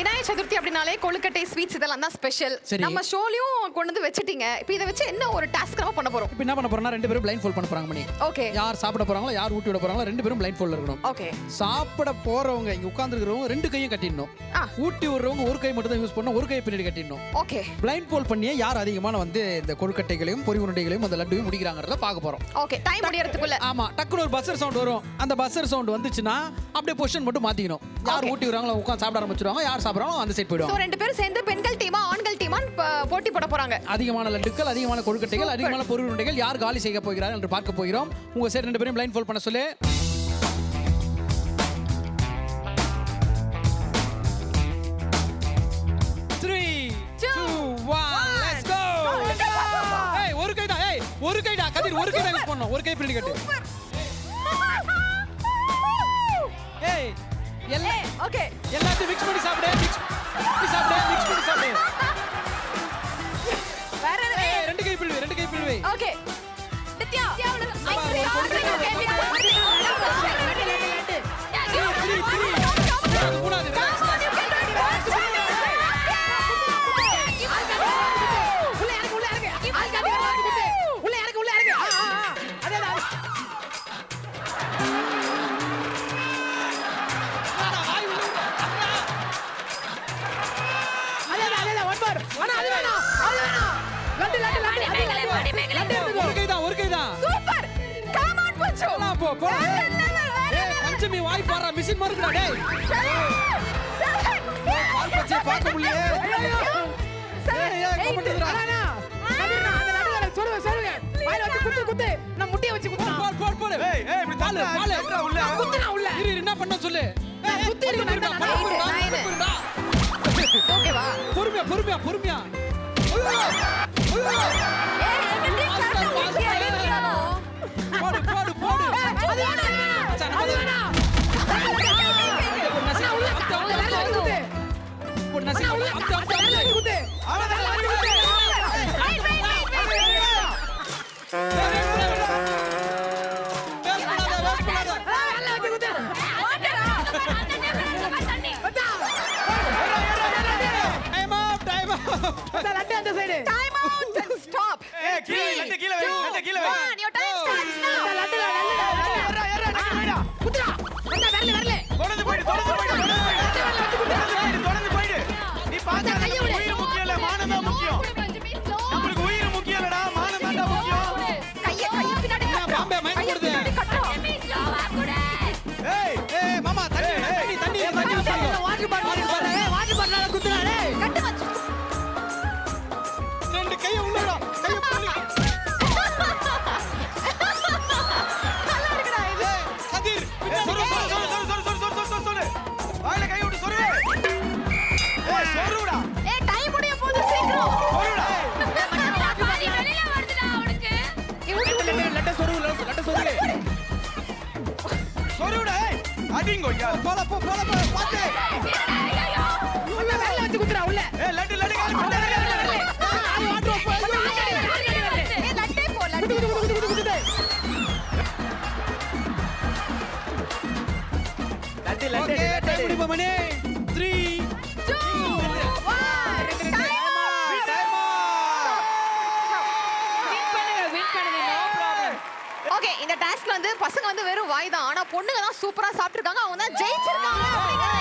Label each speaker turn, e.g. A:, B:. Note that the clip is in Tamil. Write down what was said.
A: விநாயகர் சதுர்த்தி அப்படின்னாலே கொழுக்கட்டை ஸ்வீட்ஸ் இதெல்லாம் தான் ஸ்பெஷல்
B: சரி.
A: நம்ம ஷோலயும் கொண்டு வந்து வச்சிட்டீங்க. இப்போ இதை வச்சு என்ன ஒரு டாஸ்க் நம்ம பண்ண போறோம்?
B: இப்போ என்ன பண்ண போறோம்னா ரெண்டு பேரும் பிளைண்ட் ஃபோல்ட் பண்ண போறாங்க மணி.
A: ஓகே
B: யார் சாப்பிட போறாங்களோ யார் ஊட்டி விட போறாங்களோ ரெண்டு பேரும் பிளைண்ட் ஃபோல்ட்ல இருக்கணும்.
A: ஓகே
B: சாப்பிட போறவங்க இங்க உட்கார்ந்துருக்கிறவங்க ரெண்டு கையும் கட்டிடணும்.
A: ஆ.
B: ஊட்டி விடுறவங்க ஒரு கை மட்டும் தான் யூஸ் பண்ணணும் ஒரு கையை பின்னாடி கட்டிடணும்.
A: ஓகே
B: பிளைண்ட் ஃபோல்ட் பண்ணியே யார் அதிகமான வந்து இந்த கொழுக்கட்டைகளையும் பொறி உருண்டைகளையும் அந்த லட்டுவையும் முடிக்கிறாங்கிறத பார்க்க போறோம்.
A: ஓகே டைம் முடியறதுக்குள்ள.
B: ஆமா டக்குனு ஒரு பஸ்ஸர் சவுண்ட் வரும். அந்த பஸ்ஸர் சவுண்ட் வந்துச்சுன்னா அப்படியே பொசிஷன் மட்டும் மாத்திக்கணும். யார்
A: Okay.
B: ஊட்டி விடுறாங்களோ உட்காந்து சாப்பிட ஆரம்பிச்சிருவாங்க யார் சாப்பிடுறாங்களோ அந்த சைடு
A: சோ
B: போயிடுவாங்க
A: ரெண்டு பேரும் சேர்ந்து பெண்கள் டீமா ஆண்கள் டீமா போட்டி போட போறாங்க.
B: அதிகமான லட்டுக்கள் அதிகமான கொழுக்கட்டைகள். அதிகமான பொருள் உருண்டைகள் யார் காலி செய்ய போகிறார்கள் என்று பார்க்க போகிறோம். உங்க சைடு ரெண்டு பேரும் பிளைண்ட் ஃபோல்ட் பண்ண சொல்லு. கோ ஒரு கைடா ஏய் ஒரு கைடா. கதிர் ஒரு கைடா யூஸ் பண்ணணும். ஒரு கை பின்னாடி கட்டு.
A: ஓகே.
B: எல்லாத்தையும் மிக்ஸ் பண்ணி சாப்பிடு மிக்ஸ் சூப்பர் ஆனா
A: அது வேணாம்.
B: அது வேணாம். லட்டு லட்டு லட்டு. மேகலை மணி
A: மேகலை. லட்டு
B: எடுத்துக்கோ. ஒரு கைதான் ஒரு கைதான்
A: சூப்பர். கம் ஆன் பஞ்சு
B: போலாம் போ போ. ஏய் பஞ்சமி வாய் பாறா மிஷின் மார்க்கடா டேய். பால் பச்சை பார்க்க முடியல நான் முட்டிய வச்சு குத்து? போடு போடு போடு
C: ஏய் ஏய் இப்படி
B: உள்ள.
C: குத்துனா உள்ள.
B: இரு என்ன பண்ண சொல்லு?
A: குத்தி இருக்கு
B: பொறுமையா பொறுமையா போடு போடு போடு மச்சான், சார் அந்த சைடு டைம்
A: அவுட் ஸ்டாப்
C: ஏ கீழ கீழ கீழ கீழ சொருவிட அடிங்க ஐயா
B: போல போ போல போ பாத்து
C: உள்ள மேல வச்சு குத்துறா உள்ள ஏ லட்டு லட்டு கால் பண்ணு
A: ஆ வாட்டர் போ
B: ஏ லட்டே போ
A: லட்டு குடு குடு குடு
C: லட்டு
A: லட்டு லட்டு குடி மணி 3 2 1 வாய் தான் ஆனா பொண்ணுங்க தான் சூப்பரா சாப்பிட்டுருக்காங்க. அவங்க தான் ஜெயிச்சிருக்காங்க.